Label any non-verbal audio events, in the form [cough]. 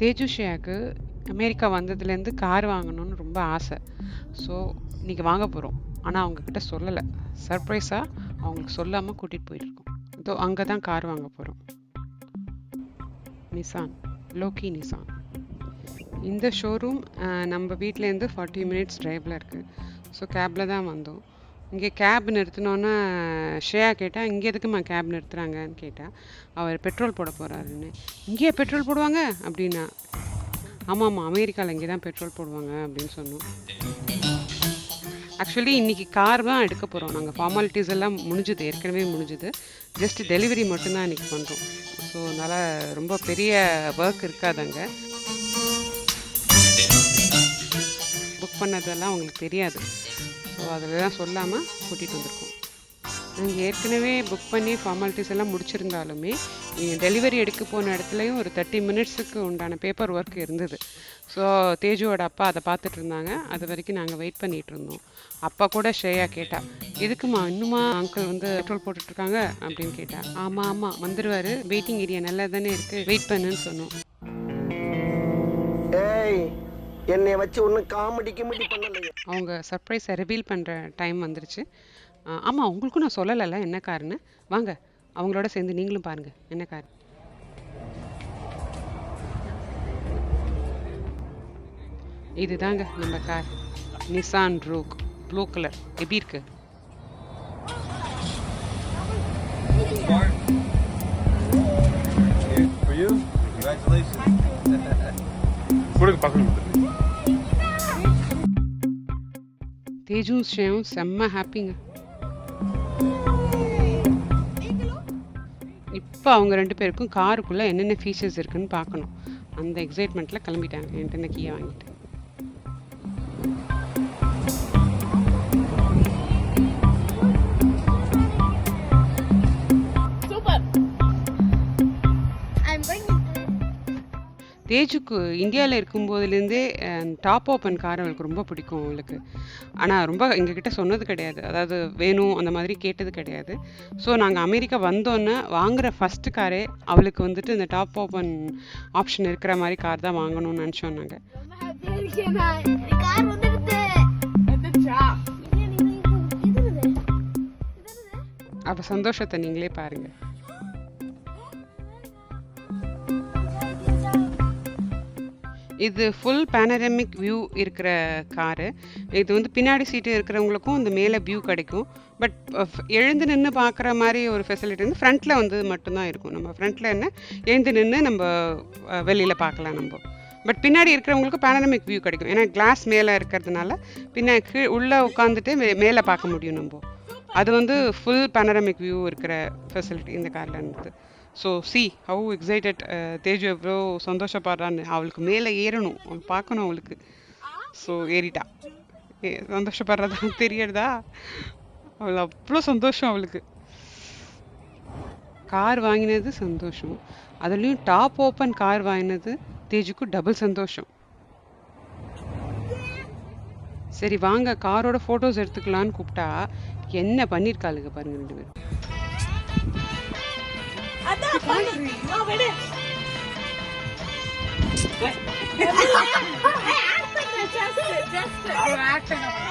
தேஜுஷியாவுக்கு America வந்ததுலேருந்து car வாங்கணும்னு ரொம்ப ஆசை. ஸோ இன்னைக்கு வாங்க போகிறோம் ஆனால் அவங்கக்கிட்ட சொல்லலை. சர்ப்ரைஸாக அவங்களுக்கு சொல்லாமல் கூட்டிகிட்டு போயிட்டுருக்கோம். இதோ அங்கே தான் கார் வாங்க போகிறோம் நிசான் லோக்கி நிசான் இந்த ஷோரூம் நம்ம வீட்டிலேருந்து ஃபார்ட்டி மினிட்ஸ் ட்ரைவில் இருக்குது ஸோ கேபில் தான் வந்தோம். இங்கே கேப் நிறுத்தினோன்னே ஷ்ரேயா கேட்டால் இங்கே எதுக்குமா கேப் நிறுத்துகிறாங்கன்னு கேட்டால் அவர் பெட்ரோல் போட போகிறாருன்னு இங்கேயே பெட்ரோல் போடுவாங்க? அப்படின்னா ஆமாம்மா அமெரிக்காவில் இங்கே தான் பெட்ரோல் போடுவாங்க அப்படின்னு சொன்னோம். ஆக்சுவலி இன்றைக்கி கார் தான் எடுக்க போகிறோம் நாங்கள் ஃபார்மாலிட்டிஸ் எல்லாம் முடிஞ்சுது ஏற்கனவே முடிஞ்சுது. ஜஸ்ட் டெலிவரி மட்டும்தான் இன்றைக்கி பண்ணுறோம் ஸோ அதனால் ரொம்ப பெரிய ஒர்க் இருக்காது அங்கே. புக் பண்ணதெல்லாம் அவங்களுக்கு தெரியாது. ஸோ அதெல்லாம் சொல்லாமல் கூட்டிகிட்டு வந்திருக்கோம். நாங்கள் ஏற்கனவே புக் பண்ணி ஃபார்மாலிட்டிஸ் எல்லாம் முடிச்சிருந்தாலுமே டெலிவரி எடுக்க போன இடத்துலையும் ஒரு தேர்ட்டி மினிட்ஸுக்கு உண்டான பேப்பர் ஒர்க் இருந்தது. ஸோ தேஜுவோட அப்பா அதை பார்த்துட்டு இருந்தாங்க. அது வரைக்கும் நாங்கள் வெயிட் பண்ணிகிட்டு இருந்தோம். அப்பா கூட ஸ்ரேயா கேட்டா எதுக்குமா இன்னுமா அங்கிள் வந்து பெட்ரோல் போட்டுட்ருக்காங்க அப்படின்னு கேட்டா ஆமாம் ஆமாம் வந்துடுவார் வெயிட்டிங் ஏரியா நல்லா தானே இருக்குது வெயிட் பண்ணுன்னு சொன்னோம். என்னைய வச்சு ஒன்னும் காமெடி கிமெடி பண்ணலையே. அவங்க சர்ப்ரைஸை ரிவீல் பண்ணுற டைம் வந்துருச்சு. ஆமாம் உங்களுக்கும் நான் சொல்லலைல்ல என்ன காருன்னு வாங்க அவங்களோட சேர்ந்து நீங்களும் பாருங்கள் என்ன கார் இதுதாங்க நம்ம car Nissan Rogue blue colour எப்படி இருக்கு? For you, congratulations. கொடுங்க பக்கத்துல தேஜும் ஸ்ரேயும் செம்ம ஹாப்பிங்க. இப்போ அவங்க ரெண்டு பேருக்கும் காருக்குள்ளே என்னென்ன ஃபீச்சர்ஸ் இருக்குன்னு பார்க்கணும். அந்த எக்ஸைட்மெண்ட்டில் கிளம்பிட்டாங்க. என்கிட்ட இந்த கீயை வாங்கிட்டு. தேஜுக்கு இந்தியாவில் இருக்கும்போதுலேருந்தே டாப் ஓப்பன் கார் அவளுக்கு ரொம்ப பிடிக்கும் அவளுக்கு. ஆனால் ரொம்ப எங்ககிட்ட சொன்னது கிடையாது. அதாவது வேணும் அந்த மாதிரி கேட்டது கிடையாது. ஸோ நாங்கள் அமெரிக்கா வந்தோன்னே வாங்குகிற ஃபஸ்ட்டு காரே அவளுக்கு வந்துட்டு இந்த டாப் ஓப்பன் ஆப்ஷன் இருக்கிற மாதிரி கார் தான் வாங்கணும்னு நினச்சோம் நாங்கள் அவள் சந்தோஷத்தை நீங்களே பாருங்கள் இது ஃபுல் பேனரமிக் வியூ இருக்கிற காரு இது வந்து பின்னாடி சீட்டு இருக்கிறவங்களுக்கும் இந்த மேலே வியூ கிடைக்கும். பட் எழுந்து நின்று பார்க்குற மாதிரி ஒரு ஃபெசிலிட்டி வந்து ஃப்ரண்ட்டில் வந்து மட்டும்தான் இருக்கும். நம்ம ஃப்ரண்ட்டில் என்ன? எழுந்து நின்று நம்ம வெளியில் பார்க்கலாம் நம்ம. பட் பின்னாடி இருக்கிறவங்களுக்கு பேனரமிக் வியூ கிடைக்கும். ஏன்னா கிளாஸ் மேலே இருக்கிறதுனால பின்ன கீழ் உள்ளே உட்காந்துட்டு மே மேலே பார்க்க முடியும் நம்ம. அது வந்து ஃபுல் பேனரமிக் வியூ இருக்கிற ஃபெசிலிட்டி இந்த காரில் இருந்தது. So see how excited Teju எவ்வளோ சந்தோஷப்படுறான்னு. அவளுக்கு மேலே ஏறணும். அவள் பார்க்கணும் அவளுக்கு. ஸோ ஏறிட்டா. ஏ சந்தோஷப்படுறதா [laughs] தெரியறதா அவள் அவ்வளோ சந்தோஷம் அவளுக்கு. கார் வாங்கினது சந்தோஷம். அதுலேயும் டாப் ஓப்பன் கார் வாங்கினது தேஜுக்கு டபுள் சந்தோஷம். சரி வாங்க. காரோட ஃபோட்டோஸ் எடுத்துக்கலான்னு கூப்பிட்டா என்ன பண்ணியிருக்காளுங்க பாருங்க ரெண்டு பேரும். Just, just, just.